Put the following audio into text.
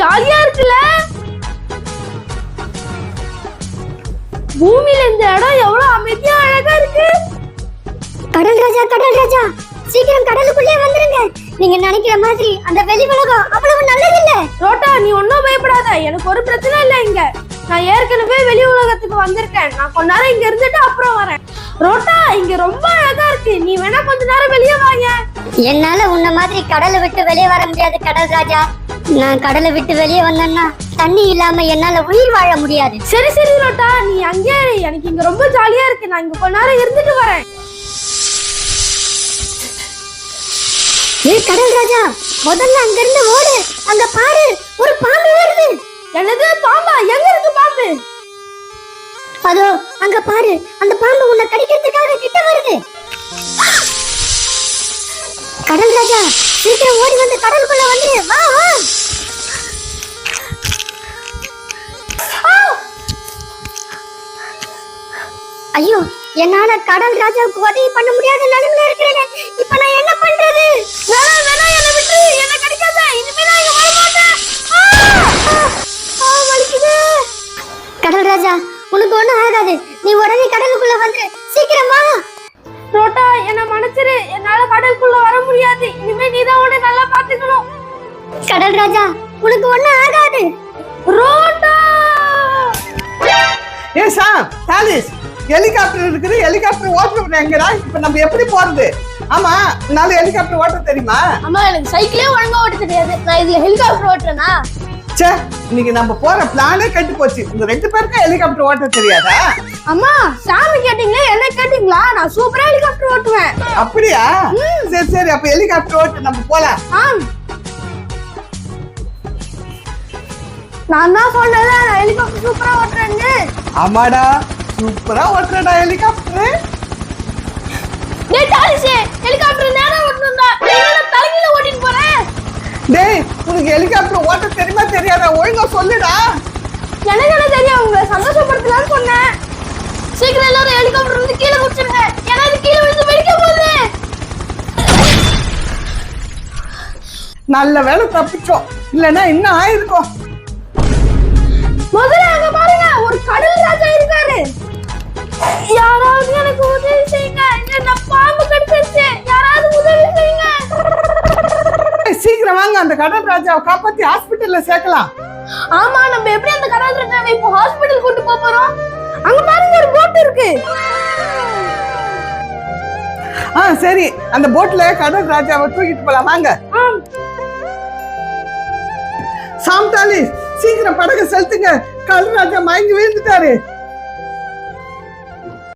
ஜாலியா இருக்குல்ல? பூமியில இந்த இடம் எவ்வளவு அமைதியா அழகா இருக்கு? கடல் ராஜா கடல் ராஜா. சீக்கிரம் கடலுக்குள்ளேயே வந்துருங்க. நீங்க நினைக்கிற மாதிரி அந்த வெளி உலகம் அவ்வளவு நல்லது இல்ல ரோட்டா நீ ஒன்னும் பயப்படாத. எனக்கு ஒரு பிரச்சனை இல்ல இங்க. நான் ஏற்கனவே வெளி உலகத்துக்கு வந்திருக்கேன். நான் கொஞ்ச நேரம் இங்க இருந்துட்டு அப்புறம் வரேன். ரோட்டா இங்க ரொம்ப அழகா இருக்கு. நீ வேணா கொஞ்ச நேரம் வெளியே வாங்க. என்னால உன்ன மாதிரி கடலை விட்டு வெளியே வர முடியாது கடல் ராஜா. நான் கடலை விட்டு வெளியே வந்தேன்னா தண்ணி இல்லாம என்னால உயிர் வாழ முடியாது. சரி சரி ரோட்டா நீ அங்கேயே இரு. எனக்கு இங்க ரொம்ப ஜாலியா இருக்கு. நான் இங்க கொஞ்ச நேரம் இருந்துட்டு வரேன். ஏ கடல் ராஜா முதல்ல அங்க இருந்து ஓடு. அங்க பாரு ஒரு பாம்பு வருது என்னது பாம்பா? எங்க இருக்கு பாம்பு? அதோ அங்க பாரு. அந்த பாம்பு உன்னை கடிக்கிறதுக்காக கிட்ட வருது. கடல் ராஜா சீக்கிரம் ஓடி வந்து கடலுக்குள்ள வந்து வா வா. ஐயோ என்னால கடல் ராஜாவுக்கு உதவி பண்ண முடியாத நிலைமையில இருக்கிறேன். இப்ப நான் என்ன பண்றது? வேணாம் வேணாம் என்ன விட்டு. என்ன கிடைக்காத. இனிமே நான் இங்க வர மாட்டேன் வலிக்குது. கடல் ராஜா உனக்கு ஒண்ணும் ஆகாது. நீ உடனே கடலுக்குள்ள வந்து சீக்கிரமா ரோட்டா என்ன மன்னிச்சிரு. முடியாது. இனிமே நீ தான் உன்னை நல்லா பாத்துக்கணும் கடல் ராஜா உனக்கு ஒண்ணும் ஆகாது. ரோட்டா! ஏ சாம் தாலிஸ் ஹெலிகாப்டர் இருக்குது ஹெலிகாப்டர் ஓட்டுறது எங்கடா? இப்ப நம்ம எப்படி போறது? ஆமா உன்னால ஹெலிகாப்டர் ஓட்ட தெரியுமா? அம்மா எனக்கு சைக்கிளே ஒழுங்கா ஓட்ட தெரியாது. நான் இதுல ஹெலிகாப்டர் ஓட்டுறேனா? ச்சே இன்னைக்கு நம்ம போற பிளானே கெட்டு போச்சு. உங்க ரெண்டு பேருக்கும் ஹெலிகாப்டர் ஓட்ட தெரியாதா? அம்மா சாமி கேட்டீங்களே என்ன கேட்டீங்களா? நான் சூப்பரா ஹெலிகாப்டர் ஓட்டுவேன். அப்படியா? சரி சரி அப்ப ஹெலிகாப்டர் ஓட்டு நம்ம போலாம். நான் தான் சொன்னேன் நான் ஹெலிகாப்டர் சூப்பரா ஓட்டுறேன்னு. ஆமாடா சூப்பரா ஓட்டுறடா ஹெலிகாப்டர் உனக்கு ஹெலிகாப்டர் ஓட்ட தெரியுமா தெரியாதா? ஒழுங்கா சொல்லுடா. எனக்கு என்ன தெரியும்? உங்களை சந்தோஷப்படுத்தலாம்னு சொன்னேன். சீக்கிரம் எல்லாரும் ஹெலிகாப்டர் வந்து கீழே குடிச்சிருங்க ஏன்னா இது கீழே விழுந்து வெடிக்க போகுது நல்ல வேலை தப்பிச்சோம். இல்லைன்னா இன்னும் ஆயிருக்கும். முதல்ல அங்க பாருங்க ஒரு கடல் ராஜா இருக்காரு. யாராவது சீக்கிரம் வாங்க அந்த கடல் ராஜாவை காப்பாத்தி ஹாஸ்பிட்டல்ல சேர்க்கலாம். ஆமா நம்ம எப்படி அந்த கடல் ராஜாவை இப்போ ஹாஸ்பிடல் கூட்டு போக போறோம்? அங்க பாருங்க ஒரு போட் இருக்கு. ஆ சரி. அந்த போட்ல கடல் ராஜாவை தூக்கிட்டு போலாம். வாங்க. சாம்தாலி சீக்கிரம் படகு செலுத்துங்க. கடல் ராஜா மயங்கி விழுந்துட்டாரு.